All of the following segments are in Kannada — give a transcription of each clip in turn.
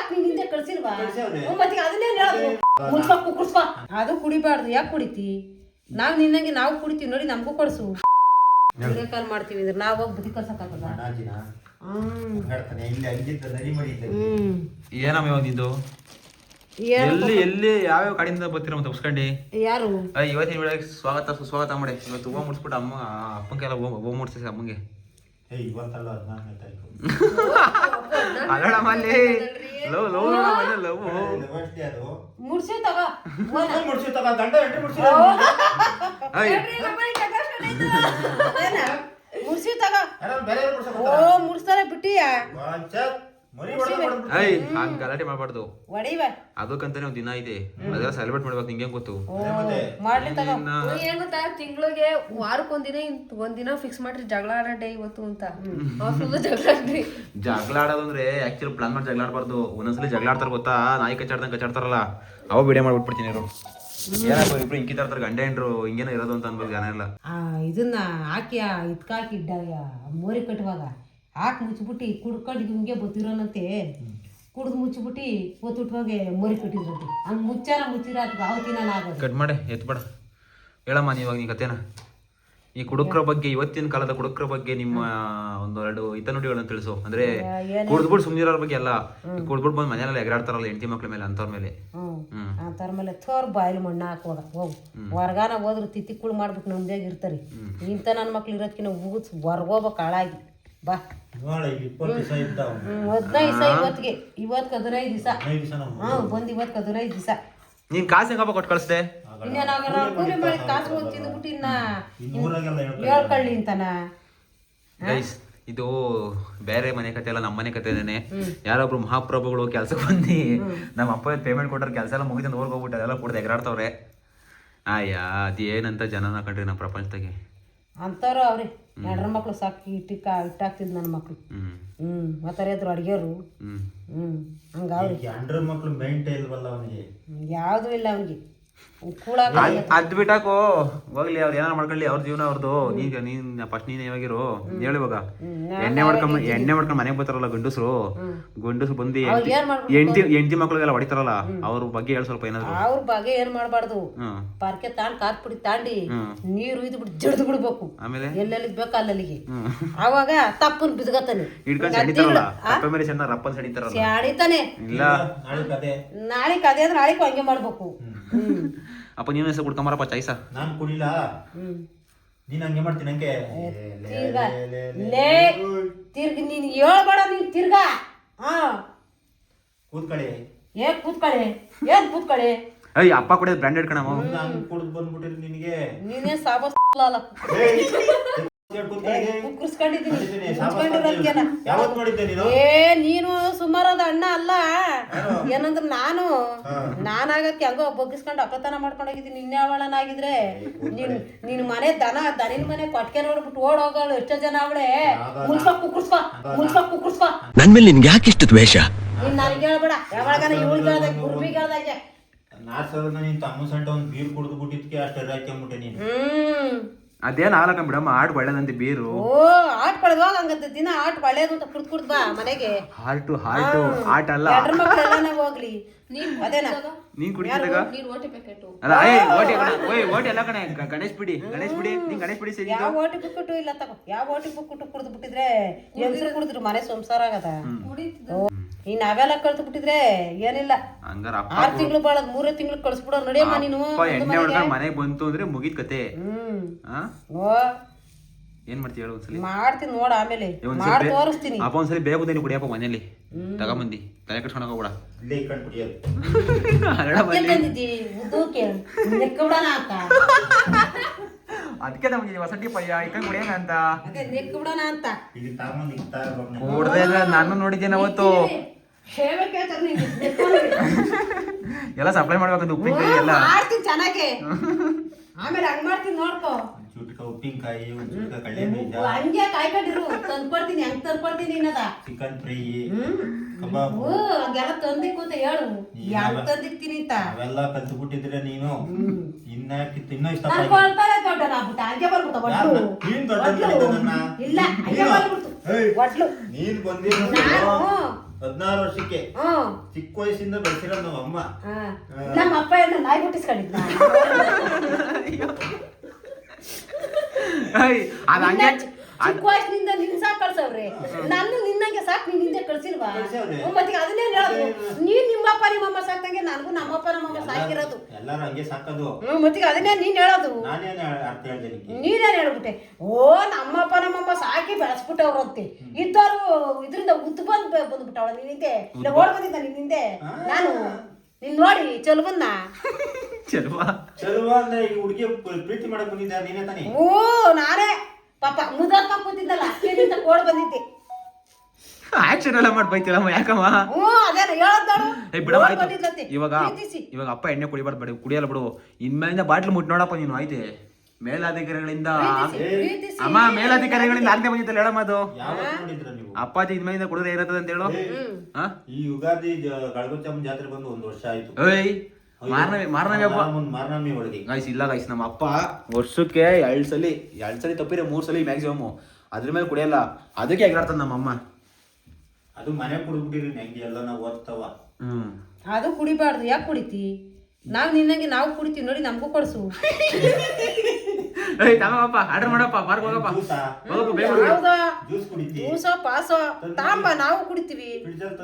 ಯಾಕೆ ನೀನ್ ಹಿಂದೆ ಕಳ್ಸಿಲ್ವಾ? ಕಳ್ಸವ್ರೆ. ಹ್ಮ್, ಮತ್ತೆ ಅದನ್ನೇ ಹೇಳೋದು. ಮುಚ್ಕೊ ಕುಕ್ಕರ್ಸ್ಕೊ ಅದು ಕುಡಿಬಾರ್ದು ಯಾಕೆ ಕುಡಿತಿ? ನಾವ್ ನಿನ್ನಂಗೆ ನಾವು ಕುಡಿತೀವಿ ನೋಡಿ ನಮಗೂ ಕೊಡ್ಸು. ಕಾಲ್ ಮಾಡ್ತೀವಿ ಅಂದ್ರೆ ನಾವು ಹೋಗಿ ಬುದ್ಧಿ ಕಳ್ಸಕ್ಕಾಗಲ್ಲ. ಅಣ್ಣಾಜಿನ? ಹ್ಮ್. ಹಂಗಾಡ್ತಾನೆ ಇಲ್ಲಿ ಹಂಗಿದ್ದ ನರಿ ಮಡಿ ಹ್ಮ್. ಏನಮ್ಮ ಇವಾಗ ನಿಂದು? ಏನ್? ಎಲ್ಲಿ ಯಾವ ಯಾವ ಕಡೆಯಿಂದ ಬರ್ತೀರ ಮತ್ತೆ ಉಸ್ಕಂಡಿ? ಯಾರು? ಅಯ್ಯ, ಇವತ್ತಿನ ವೇಳೆಗೆ ಸ್ವಾಗತ ಸುಸ್ವಾಗತ ಮಾಡಿ. ಇವತ್ತು ಹೂವು ಮುಡ್ಸ್ಬಿಟ್ಟು ಅಮ್ಮ ಅಪ್ಪಂಗೆಲ್ಲ ಹೂವು ಹೂವು ಮುಡ್ಸಿ ಅಮ್ಮಂಗೆ. ಏ ಇವತ್ತಲ್ಲ ಹದಿನಾಲ್ಕನೇ ತಾರೀಕು. ಅಲ್ಲಡಮ್ಮ ಅಲ್ಲಿ. ಲವ್ ಲವ್ ಲವ್ ಅಷ್ಟೇ ಅದು. ಮುಡ್ಸಿ ತಗೋ ಮುಡ್ಸಿ ತಗ ಗಂಡ ಹೆಂಡ್ರಿ ಮುಡ್ಸಿ ಮುಡ್ಸಿ ತಗ ಬೇರೆ ಯಾರು ಮುಡ್ಸಕ್ ಓ ಮುಡ್ಸ್ತಾರೆ ಬಿಟ್ಟಿಯ? ಹಂಗ ಗಲಾಟೆ ಮಾಡಬಾರ್ದು. ಅದಕ್ಕಂತಾನೆ ಒಂದ್ ದಿನ ಇದೆ. ಅದೆಲ್ಲ ಸೆಲೆಬ್ರೇಟ್ ಮಾಡ್ಬೇಕು ನಿಂಗೆ ಗೊತ್ತು? ಮಾಡ್ಲಿ ತಗೋ. ಇನ್ನ ಏನ್ ಗೊತ್ತಾ? ತಿಂಗಳಿಗೆ ವಾರಕ್ಕೊಂದಿನ ಇಂತ ಒಂದಿನ ಫಿಕ್ಸ್ ಮಾಡ್ರಿ ಜಗಳ ಆಡೋ ಡೇ ಇವತ್ತು ಅಂತ. ಜಗಳ ಆಡ್ರಿ. ಜಗಳ ಆಡೋದಂದ್ರೆ ಆಕ್ಚುಲಿ ಪ್ಲಾನ್ ಮಾಡಿ ಜಗಳ ಆಡಬಾರ್ದು. ಒಂದೊಂದ್ಸಲಿ ಜಗಳ ಆಡ್ತಾರ ಗೊತ್ತಾ? ನಾಯಿ ಕಚ್ಚಾಡ್ದಂಗೆ ಕಚ್ಚಾಡ್ತಾರಲ್ಲ. ಅವ ವಿಡಿಯೋ ಮಾಡ್ಬಿಟ್ಬಿಡ್ತೀನಿ ಇವರು ಇಬ್ರು ಗಂಡ ಹೆಂಡ್ರು. ಹಿಂಗೇನೋ ಇರೋದು ಅಂತ ಅನ್ಬೋದು ಜನ ಎಲ್ಲ. ಆ ಇದನ್ನ ಹಾಕಿ ಇದ್ಕಾಕಿ ಇದ್ದಾಗ ಮೋರಿ ಕಟ್ಟುವಾಗ. ಹಾಕಿ ಮುಚ್ಚಿಬಿಟ್ಟು ಕುಡ್ಕೊಂಡು ಹಿಂಗೆ ಬತ್ತಿರೋನಂತೆ. ಕುಡ್ದು ಮುಚ್ಚಿಬಿಟ್ಟು ಹೋಗಿ ಮರಿ ಕಟ್ಟಿದ್ರಂತೆ. ಹಂಗೆ ಮುಚ್ಚಾರ ಮುಚ್ಚಿರ ಆವತ್ತಿನ ಆಗೋದು. ಕಟ್ ಮಾಡಿ ಎತ್ಬೇಡ ಹೇಳಮ್ಮ ನೀವಾಗ ನೀ ಕತೆನ ಈ ಕುಡುಕ್ರ ಬಗ್ಗೆ ಇವತ್ತಿನ ಕಾಲದ ಕುಡುಕ್ರ ಬಗ್ಗೆ ನಿಮ್ಮ ಒಂದೆರಡು ಹಿತನುಡಿಗಳನ್ನ ತಿಳಿಸು. ಅಂದ್ರೆ ಕುಡ್ದ್ಬಿಟ್ಟು ಸುಮ್ನಿರೋರ ಬಗ್ಗೆ ಎಲ್ಲ ಕುಡ್ದ್ಬಿಟ್ಟು ಬಂದು ಮನೆಯಲ್ಲ ಎಗರಾಡ್ತಾರಲ್ಲ ಹೆಂಡತಿ ಮಕ್ಳ ಮೇಲೆ ಅಂತವ್ರ ಮೇಲೆ. ಅಂತವ್ರ ಮೇಲೆ ಥೋರ್ ಬಾಯಿಲ್ ಮಣ್ಣ ಹಾಕೋದ ಹೋಗು. ಹೊರಗಾನ ಹೋದ್ರೆ ತಿತ್ತಿ ಕುಳು ಮಾಡ್ಬೇಕು ನಮ್ದಾಗ ಇರ್ತಾರೆ. ಇಂಥ ನನ್ನ ಮಕ್ಳು ಇರೋದ್ಕಿನ್ನ ಉಗುಸ್ ಹೊರ್ಗೋಬೇಕು ಹಾಳಾಗಿ ಬಾ. ಹದಿನೈದು ದಿವಸ ಇವತ್ತಿಗೆ. ಇವತ್ತು ಹದಿನೈದು ದಿವಸ. ಹದಿನೈದು ದಿವಸ ನಾವು ಹಾಂ ಬಂದು ಇವತ್ತು ಹದಿನೈದು ದಿವಸ. ನೀನ್ ಕಾಸು ಹೆಂಗಪ್ಪ ಕೊಟ್ಟು ಕಳಿಸ್ದೆ? ಇನ್ನೇನಾಗ ಕೂಲಿ ಮಾಡಿ ಕಾಸು ತಿಂದ್ಬಿಟ್ಟು ಇನ್ನ ಈ ಊರಾಗೆಲ್ಲ ಹೇಳ್ಕೊಳ್ಳಿ ಅಂತಾನ? ಗೈಸ್ ಇದು ಬೇರೆ ಮನೆ ಕತೆ ಅಲ್ಲ ನಮ್ಮ ಮನೆ ಕತೆನೇನೆ ಯಾರೊಬ್ರು ಮಹಾಪ್ರಭುಗಳು ಕೆಲ್ಸಕ್ಕೆ ಬಂದು ನಮ್ಮ ಅಪ್ಪ ಪೇಮೆಂಟ್ ಕೊಟ್ಟರೆ ಕೆಲಸ ಎಲ್ಲ ಮುಗಿದ ಊರಿಗೆ ಹೋಗ್ಬಿಟ್ಟು ಅದೆಲ್ಲ ಕೂಡ ಎಗರಾಡ್ತವ್ರೆ ಆಯ್ಯಾ ಅದೇನಂತ ಜನನ ಕಂಡ್ರಿ ನಮ್ಮ ಪ್ರಪಂಚದಾಗೆ. ಅಂತಾರೋ ಅವ್ರಿ. ಎರಡ್ರ ಮಕ್ಳು ಸಾಕಿ ಇಟ್ಟಿಕ್ಕ ಇಟ್ಟಾಕ್ತಿದ್ ನನ್ನ ಮಕ್ಳು. ಹ್ಮ್. ಮತ್ತಾರ ಅಡಿಗೆರು. ಅಡ್ಗೆಯರು ಹ್ಮ್. ಹ್ಮ್ ಹಂಗಾವ್ರಿ ಗಂಡ್ರ ಮಕ್ಳು ಮೈಂಡ್ ಇಲ್ವಲ್ಲ ಅವನಿಗೆ. ಯಾವ್ದು ಇಲ್ಲ ಅವನಿಗೆ. ಅದ್ ಬಿಟ್ಟಾಕು. ಹೋಗ್ಲಿ ಅವ್ರು ಏನಾರ ಮಾಡ್ಕೊಳ್ಳಿ ಅವ್ರ ಜೀವನ ಅವ್ರದ್ದು ನೀಗ ನೀನ್ ಫಸ್ಟ್ ನೀನ್ ಯಾವಾಗಿರು? ಹೇಳಿ ಇವಾಗ ಎಣ್ಣೆ ಮಾಡ್ಕೊಂಡ್ ಎಣ್ಣೆ ಮಾಡ್ಕೊಂಡ್ ಮನೆಗೆ ಬರ್ತಾರಲ್ಲ ಗಂಡಸ್ರು. ಗಂಡಸ್ ಬಂದು ಎಂಟಿ ಎಂಟಿ ಮಕ್ಳಿಗೆಲ್ಲ ಹೊಡಿತಾರಲ್ಲ. ಅವ್ರ ಬಗ್ಗೆ ಹೇಳಿ ಸ್ವಲ್ಪ ಏನಾದ್ರು. ಅವ್ರ ಬಗ್ಗೆ ಏನ್ ಮಾಡ್ಬಾರ್ದು. ಪಾರ್ಕೆ ತಾಂಡ್ ಕಾತ್ ಪುಡಿ ತಾಂಡಿ. ನೀರು ಇದ್ ಬಿಟ್ಟು ಜಡ್ದು ಬಿಡ್ಬೇಕು. ಆಮೇಲೆ? ಎಲ್ಲೆಲ್ಲಿ ಬೇಕು ಅಲ್ಲಲ್ಲಿಗೆ. ಅವಾಗ ತಪ್ಪನ್ ಬಿದ್ಗತಾನೆ ಹಿಡ್ಕೊಂಡ್ ಸಡಿತಾರಲ್ಲ ತಪ್ಪೆ ಮೇಲೆ ಸಣ್ಣ ರಪ್ಪನ್ ಸಡಿತಾರಲ್ಲ ಸಡಿತಾನೆ ಇಲ್ಲ. ನಾಳೆ ಕದೆ ಅಂದ್ರೆ ನಾಳೆ ಹಂಗೆ ಮಾಡ್ಬೇಕು. ಅಪ್ಪ ನೀನು ಹೆಸರು ಕುಡ್ಕೊಂಬರಪ್ಪ ಚಾಯ್ಸ. ನಾನ್ ಕುಡಿಲ್ಲ ನೀನ್ ಹಂಗೆ ಮಾಡ್ತೀನಿ ಹಂಗೆ ತಿರ್ಗ. ಲೇ ತಿರ್ಗ ನೀನ್ ಹೇಳ್ಬೇಡ ನೀನ್ ತಿರ್ಗಾ. ಹಾ. ಕೂತ್ಕೊಳ್ಳಿ ಏನ್ ಕೂತ್ಕೊಳ್ಳಿ ಏನ್ ಕೂತ್ಕೊಳ್ಳಿ ಅಯ್ಯ ಅಪ್ಪ ಕೂಡ ಬ್ರ್ಯಾಂಡೆಡ್ ಕಣಮ್ಮ. ನಾನು ಕುಡ್ದು ಬಂದ್ಬಿಟ್ಟಿರಿ ನಿನಗೆ. ನೀನೇ ಸಾಬಸ್ ಅಲ್ಲ. ಏ ನೀನು ಸುಮಾರದ ಅಣ್ಣ ಅಲ್ಲ ಏನಂದ್ರ ನಾನು ನಾನಾಗಕ್ಕೆ ಹೆಂಗೋ ಬಗ್ಗಿಸ್ಕೊಂಡು ಅಪ್ಪತನ ಮಾಡ್ಕೊಂಡೋಗಿದ್ದೀನಿ ಹೋಗಿದ್ದೀನಿ ನಿನ್ನ ಅವಳನಾಗಿದ್ರೆ ನೀನ್ ನಿನ್ ಮನೆ ದನ ದನಿನ ಮನೆ ಕೊಟ್ಕೆ ನೋಡ್ಬಿಟ್ಟು ಓಡ್ ಹೋಗೋಳು ಎಷ್ಟೋ ಜನ ಅವಳೆ ಮುಂಚೆ ಕುಕ್ಕರ್ಸ್ಕೊ ಮುಚ್ಕೊ ಕುಕ್ಕರ್ಸ್ಕೊ ನನ್ ಮೇಲೆ ನಿನ್ಗೆ ಇಷ್ಟ ದ್ವೇಷ ನೀನ್ ನನಗೆ ಹೇಳ್ಬೇಡ ಯಾವಾಗನ ಇವಳು ಹೇಳ್ದಾಗ ಗುರ್ಬಿಗೆ ಹೇಳ್ದಾಗೆ ನಾಲ್ಕು ನೀನ್ ತಮ್ಮ ಸಂಟ ಒಂದು ಬೀರ್ ಕುಡಿದು ಬಿಟ್ಟಿದ್ಕೆ ಅಷ್ಟು ಹಾಕ್ಕೊಂಬಿಟ್ಟೆ ನೀನು ಹ್ಮ್ ಅದೇನ್ ಹಾಲಕ್ಕ ಬಿಡಮ್ಮ ಆಡ್ ಒಳ್ಳೇದಂತೆ ಬೀರು. ಓ ಆಟ ಪಡೆದುವಾಗ ಹಂಗಂತ ದಿನ ಆಟ ಒಳ್ಳೇದು ಅಂತ ಕುಡ್ದು ಕುಡ್ದು ಬಾ ಮನೆಗೆ. ಹಾರ್ಟು ಹಾರ್ಟು ಆಟ ಅಲ್ಲ ಎಡ್ರ ಮಕ್ಳೆಲ್ಲಾನ ಹೋಗ್ಲಿ. ನೀನ್ ಅದೇನಾ? ನೀನ್ ಕುಡಿದಾಗ? ನೀನ್ ಓಟಿ ಪ್ಯಾಕೆಟ್ ಅಲ್ಲ ಏಯ್ ಓಟಿ ಕಣ ಓಯ್ ಓಟಿ ಎಲ್ಲ ಕಣೆ ಗ- ಗಣೇಶ್ ಬಿಡಿ ಗಣೇಶ್ ಬಿಡಿ ನೀನ್ ಗಣೇಶ್ ಬಿಡಿ ಸರಿ ಯಾವ ಓಟಿ ಬುಕ್ಕಿಟ್ಟು ಇಲ್ಲ ತಗೋ ಯಾವ ಓಟಿ ಬುಕ್ಕಿಟ್ಟು ಕುಡ್ದು ಬಿಟ್ಟಿದ್ರೆ ಹೆಂಗಸರು ಕುಡಿದ್ರು ಮನೆ ಸಂಸಾರ ಆಗದ. ಓ, ಈ ನಾವೆಲ್ಲ ಕಳ್ತು ಬಿಟ್ಟಿದ್ರೆ ಏನಿಲ್ಲ. ಹಂಗಾರ ಅಪ್ಪ ಆರ್ ತಿಂಗಳು ಬಾಳ ಮೂರೇ ತಿಂಗಳು ಕಳ್ಸ್ಬಿಡೋ ನಡಿಯಮ್ಮ ನೀನು? ಅಪ್ಪ ಎಣ್ಣೆ ಹೊಡ್ಕೊಂಡು ಮನೆಗೆ? ಬಂತು ಅಂದ್ರೆ ಮುಗಿದ ಕತೆ. ಹ್ಮ್. ಆ? ಓ. ಏನ್ ಮಾಡ್ತೀವಿ ಹೇಳು ಒಂದ್ಸಲಿ? ಮಾಡ್ತೀನಿ ನೋಡ ಆಮೇಲೆ. ಮಾಡಿ ತೋರಿಸ್ತೀನಿ. ಅಪ್ಪ ಒಂದ್ಸಲಿ ಬೇಗ ಬಂದೇನಿ ಕುಡಿಯಪ್ಪ ಮನೇಲಿ ತಗೊಂಬಂದಿ. ತಲೆ ಕಟ್ಸ್ಕೊಂಡು ಹೋಗ್ಬೇಡ. ಇಲ್ಲೇ ಇಟ್ಕೊಂಡು ಕುಡಿಯೋದು. ಹರಡ ಎಲ್ಲಿ ತಂದಿದ್ದಿ ಉದ್ದಕ್ಕೆ ನೆಕ್ಕಬಿಡಣ ಅಂತ. ಅದಕ್ಕೆ ನಮ್ಗೆ ವಸತಿ ಪಯ್ಯ ಇಕ್ಕಂಗ್ ಕುಡಿಯಂಗ ಅಂತ. ಕುಡ್ದೆ ಇಲ್ಲ ನಾನು ನೋಡಿದ್ದೇನೆ ಅವತ್ತು. ಎಲ್ಲ ಸಪ್ಲೈ ಮಾಡ್ಬೇಕಂತ ಉಪ್ಪಿನಕಾಯಿ ಎಲ್ಲ. ಮಾಡ್ತೀನಿ ಚೆನ್ನಾಗೆ. ಆಮೇಲೆ ಹಂಗ್ ಮಾಡ್ತೀನಿ ನೋಡ್ಕೋ. ಚುಟ್ಕ ಉಪ್ಪಿನಕಾಯಿ ಒಂದ್ ಚುಟ್ಕ ಕಡಲೆ ಬೀಜ. ಹಂಗೆ ಕಾಯ್ಕೊಂಡಿರು. ತಂದ್ಕೊಡ್ತೀನಿ ಹೆಂಗ್ ತಂದ್ಕೊಡ್ತೀನಿ ಅನ್ನದ ಚಿಕನ್ ಫ್ರೈ ಕಬಾಬ್. ಹ್ಞೂ ಹಂಗೆಲ್ಲ ತಂದಿಕ್ಕು ಅಂತ ಹೇಳು. ತಂದಿಕ್ತೀನಿ ಅಂತ? ಅವೆಲ್ಲ ನೀನು. ಇನ್ನ ಕಿತ್ತು ಇನ್ನೂ ಇಷ್ಟ ನಾನು ಕೊಳ್ತಾರೆ ದೊಡ್ಡ ನಾಗ್ಬಿಟ್ಟ ಹಂಗೆ ಬರ್ಬಿಟ್ಟ ಒಟ್ಲು ನೀನ್ ದೊಡ್ಡ ನನ್ನ? ಇಲ್ಲ? ಬರ್ಬಿಡ್ತು. ನೀನ್ ಬಂದಿರೋ ಹದಿನಾರು ವರ್ಷಕ್ಕೆ. ಹ್ಮ್. ಚಿಕ್ಕ ವಯಸ್ಸಿಂದ ಬೆಳೆಸಿರೋ ನಮ್ಮ ಅಮ್ಮ. ಹಾ. ನಮ್ಮ ಅಪ್ಪ ಎಲ್ಲ ನಾಯಿ ಹುಟ್ಟಿಸ್ಕೊಂಡಿದ್ದ. ಅದು ಹಂಗೆ ಚಿಕ್ಕ ವಯಸ್ಸಿನಿಂದ ನಿನ್ ಸಾಕ್ ಕಳ್ಸವ್ರೆ. ನಾನು ನಿನ್ನಂಗೆ ಸಾಕ್ ನೀನ್ ಹಿಂದೆ ಕಳ್ಸಿಲ್ವಾ? ಮತ್ತೆ ಅದನ್ನೇ ಹೇಳೋದು. ನೀನ್ ನಿಮ್ಮಪ್ಪ ನಿಮ್ಮಮ್ಮ ಸಾಕ್ದಂಗೆ ನನಗೂ ನಮ್ಮಪ್ಪ ನಮ್ಮಮ್ಮ ಸಾಕಿರೋದು. ಎಲ್ಲಾರು ಹಂಗೆ ಸಾಕೋದು. ಮತ್ತೆ ಅದನ್ನೇ ನೀನ್ ಹೇಳೋದು. ನಾನೇನು ಅರ್ಥ ಹೇಳ್ದೆ ನಿಂಗೆ ನೀನೇನ್ ಹೇಳ್ಬಿಟ್ಟೆ? ಓ ನಮ್ಮಪ್ಪ ನಮ್ಮಮ್ಮ ಸಾಕಿ ಬೆಳೆಸ್ಬಿಟ್ಟವ್ರಂತೆ. ಇದ್ದವರು ಇದರಿಂದ ಉದ್ದು ಬಂದ್ ಬಂದ್ಬಿಟ್ಟವಳ ನಿನ್ನಿಂದೆ ಇಲ್ಲ ಓಡ್ ಬಂದಿದ್ದ ನಿನ್ ಹಿಂದೆ. ನಾನು ನಿನ್ ನೋಡಿ ಚಲುವನ್ನ. ಚಲುವ. ಚಲುವ ಅಂದ್ರೆ ಈ ಹುಡುಗಿ ಪ್ರೀತಿ ಮಾಡಕ್ ಬಂದಿದ್ದ ನೀನೇ ತಾನೇ? ಓ ನಾನೇ. ಪಾಪ ಮುದಪ್ಪ ಕೂತಿದ್ದಲ್ಲ ಅಷ್ಟೇನಿಂದ ಓಡ್ ಬಂದಿದ್ದೆ. ಆಕ್ಷನ್ ಎಲ್ಲ ಮಾಡಿ ಬೈತಿಲ್ಲಮ್ಮ ಯಾಕಮ್ಮ? ಹ್ಞೂ ಅದೇನ ಹೇಳೋದ್ ಏ ಬಿಡಮ್ಮ ಆಯ್ತು. ಇವಾಗ ಪ್ರೀತಿಸಿ. ಇವಾಗ ಅಪ್ಪ ಎಣ್ಣೆ ಕುಡಿಬಾರ್ದು ಬಿಡು ಕುಡಿಯಲ್ಲ ಬಿಡು. ಇನ್ಮೇಲಿಂದ ಬಾಟ್ಲು ಮುಟ್ ನೋಡಪ್ಪ ನೀನು ಆಯ್ತೆ? ಮೇಲಾಧಿಕಾರಿಗಳಿಂದ ಪ್ರೀತಿಸಿ, ಪ್ರೀತಿಸಿ. ಅಮ್ಮ ಮೇಲಾಧಿಕಾರಿಗಳಿಂದ ಆಗ್ನೇ ಬಂದಿತ್ತಲ್ಲ ಹೇಳಮ್ಮ ಅದು? ಯಾವತ್ತು ನೋಡಿದ್ರ ನೀವು? ಅಪ್ಪಾಜಿ ಇನ್ಮೇಲಿಂದ ಕುಡಿದ್ರೆ ಏನಾಗ್ತದೆ ಅಂತ ಹೇಳು. ಹಾ? ಈ ಯುಗಾದಿ ಗಳಗುಚ್ಚಮ್ಮನ ಜಾತ್ರೆ ಬಂದು ಒಂದ್ ವರ್ಷ ಆಯ್ತು. ಏಯ್ ಮಾರನವಿ ಮಾರನವಿ ಹಬ್ಬ. ಮಾರನಮ್ಮಿ ಹೊಡೆದಿ. ಗಾಯ್ಸ್ ಇಲ್ಲ ಗಾಯ್ಸ್ ನಮ್ಮ ಅಪ್ಪ ವರ್ಷಕ್ಕೆ ಎರಡು ಸಲ ಎರಡು ಸಲ ತಪ್ಪಿದ್ರೆ ಮೂರು ಸಲ ಮ್ಯಾಕ್ಸಿಮಮ್ ಅದ್ರ ಮೇಲೆ ಕುಡಿಯಲ್ಲ. ಅದಕ್ಕೆ ಎಗರಾಡ್ತದೆ ನಮ್ಮ ಅಮ್ಮ. ಅದು ಮನೆ ಕುಡಿದ್ಬಿಟ್ಟಿರಿ ಹೆಂಗೆ ಎಲ್ಲ ನಾವು ಓದ್ತವ. ಹ್ಮ್. ಅದು ಕುಡಿಬಾರ್ದು. ಯಾಕೆ ಕುಡಿತಿ? ನಾವು ನಿನ್ನಂಗೆ ನಾವು ಕುಡಿತೀವಿ ನೋಡಿ ನಮಗೂ ಕೊಡ್ಸು. ಏಯ್ ತಮ್ಮಪ್ಪ ಆರ್ಡರ್ ಮಾಡಪ್ಪ ಬಾರ್ಗ್ ಹೋಗಪ್ಪ. ಹೋಗಪ್ಪ ಬೇಗ ಹೋಗು. ಜ್ಯೂಸ್ ಕುಡಿತಿ. ಜ್ಯೂಸೋ ಪಾಸೋ ತಾಂಬ ನಾವು ಕುಡಿತೀವಿ.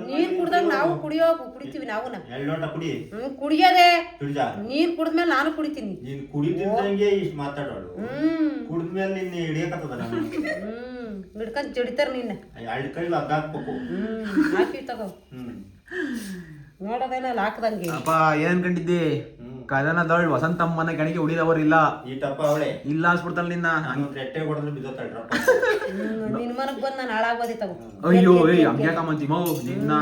ನೀರ್ ಕುಡ್ದಂಗ್ ನಾವು ಕುಡಿಯೋ ಕುಡಿತೀವಿ ನಾವು ಎರಡು ಲೋಟ ಕುಡಿ. ಹ್ಮ್ ಕುಡಿಯೋದೆ. ಫ್ರಿಡ್ಜ ನೀರ್ ಕುಡಿದ್ಮೇಲೆ ನಾನು ಕುಡಿತೀನಿ. ನೀನ್ ಕುಡಿದಿದ್ದಂಗೆ ಇಷ್ಟು ಮಾತಾಡೋಳು ಹ್ಮ್. ಕುಡಿದ್ಮೇಲೆ ನಿನ್ನ ಹಿಡಿಯಕತ್ತದ ನಾನು ಹ್ಮ್ ಹಿಡ್ಕೊಂಡ್ ಜಡಿತಾರ ನಿನ್ನ. ಎರಡು ಕೈ ಹಾಕ್ಬೇಕು. ಹ್ಮ್ ಹಾಕಿ ತಗೋ. ಹ್ಮ್. ನೋಡೋದೇನಲ್ಲ ಹಾಕ್ದಂಗೆ ಅಪ್ಪ ಏನ್ ಅನ್ಕೊಂಡಿದ್ದಿ ಹ್ಮ್. ಕದನದವಳು ವಸಂತಮ್ಮನ ಗಣಿಗೆ ಉಳಿದವರಿಲ್ಲ ಈ ಟಪ್ಪ ಅವಳೆ. ಇಲ್ಲ ಅನ್ಸ್ಬಿಡ್ತಾಳ ನಿನ್ನ. ನಾನು ರೆಟ್ಟೆ ಹೊಡೆದ್ರೆ ಬಿದ್ದೋತಾಳ್ರಪ್ಪ ಹ್ಮ್, ನಿನ್ ಮನಗ್ ಬಂದ್ ನಾನು ಹಾಳಾಗೋದಿ ತಗೋ. ಅಯ್ಯೋ ಏಯ್ ಹಂಗ್ಯಾಕಮ್ಮಂತಿ ಮೌ ನಿನ್ನ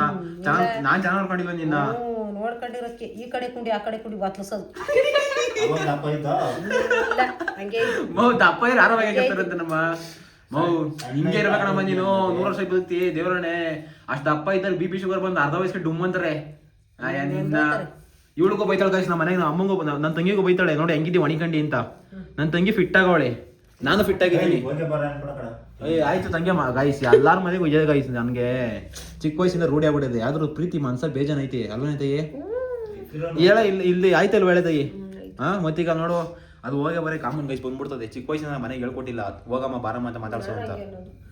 ಚೆನ್ನಾಗ್ ನಾನ್ ಚೆನ್ನಾಗ್ ನೋಡ್ಕೊಂಡಿಲ್ಲ ನಿನ್ನ. ನೋಡ್ಕೊಂಡಿರೋಕ್ಕೆ ಈ ಕಡೆ ಕುಂಡಿ ಆ ಕಡೆ ಕುಂಡಿ ಬಾತ್ಲಸೋದು ಅವಾಗ ದಪ್ಪ ಇದ್ದ? ಇಲ್ಲ ಹಂಗೆ. ಮೌ ದಪ್ಪ ಇರೋ ಆರೋಗ್ಯ ನಮ್ಮ? ಮೌ ಹಿಂಗೆ ಇರ್ಬೇಕಣಮ್ಮ ನೀನು. ನೂರು ವರ್ಷ ಬದುಕ್ತಿ ದೇವ್ರಣೆ ಅಷ್ಟ್ ದಪ್ಪ ಇದ್ದಲ್ಲಿ ಬಿ ಪಿ ಶುಗರ್ ಬಂದು ಅರ್ಧ ವಯಸ್ಸಿಗೆ ಡುಮ್ ಅಂತಾರೆ ಆಯಾ ನಿನ್ನ ಇವಳಿಗೂ ಬೈತಾಳ ಗಾಯ್ಸ್ ನಮ್ಮ ಮನೆಗೆ ನಮ್ಮ ಅಮ್ಮಂಗೂ ನನ್ನ ತಂಗಿಗೂ ಬೈತಾಳೆ ನೋಡಿ ಹೆಂಗಿದ್ದಿ ಒಣಿಕಂಡಿ ಅಂತ. ನನ್ನ ತಂಗಿ ಫಿಟ್ ಆಗವಳೆ. ನಾನು ಫಿಟ್ ಆಗಿದ್ದೀನಿ. ಏ ಆಯ್ತು ತಂಗಿ ಗಾಯಿಸಿ ಎಲ್ಲಾರ ಮನೆಗೂ ಇದೆ ಗಾಯಿಸಿ ನನಗೆ. ಚಿಕ್ಕ ವಯಸ್ಸಿಂದ ರೂಢಿ ಆಗ್ಬಿಟ್ಟಿದೆ. ಆದ್ರೂ ಪ್ರೀತಿ ಮನ್ಸ ಬೇಜಾನ್ ಐತಿ ಅಲ್ವೇನೆ ತಾಯಿ ಹೇಳ ಇಲ್ಲಿ ಇಲ್ಲಿ ಆಯ್ತಲ್ವ ಹೇಳೆ ತಾಯಿ ಹಾ ಮತ್ತೀಗ ನೋಡು ಅದು ಹೋಗೇ ಬರೀ ಕಾಮನ್ ಗೈಸ್ ಬಂದ್ಬಿಡ್ತದೆ. ಚಿಕ್ಕ ವಯಸ್ಸಿನ ಮನೆಗೆ ಹೇಳ್ಕೊಟ್ಟಿಲ್ಲ. ಹೋಗಮ್ಮ ಬಾರಮ್ಮ ಅಂತ ಮಾತಾಡ್ಸೋ ಅಂತ.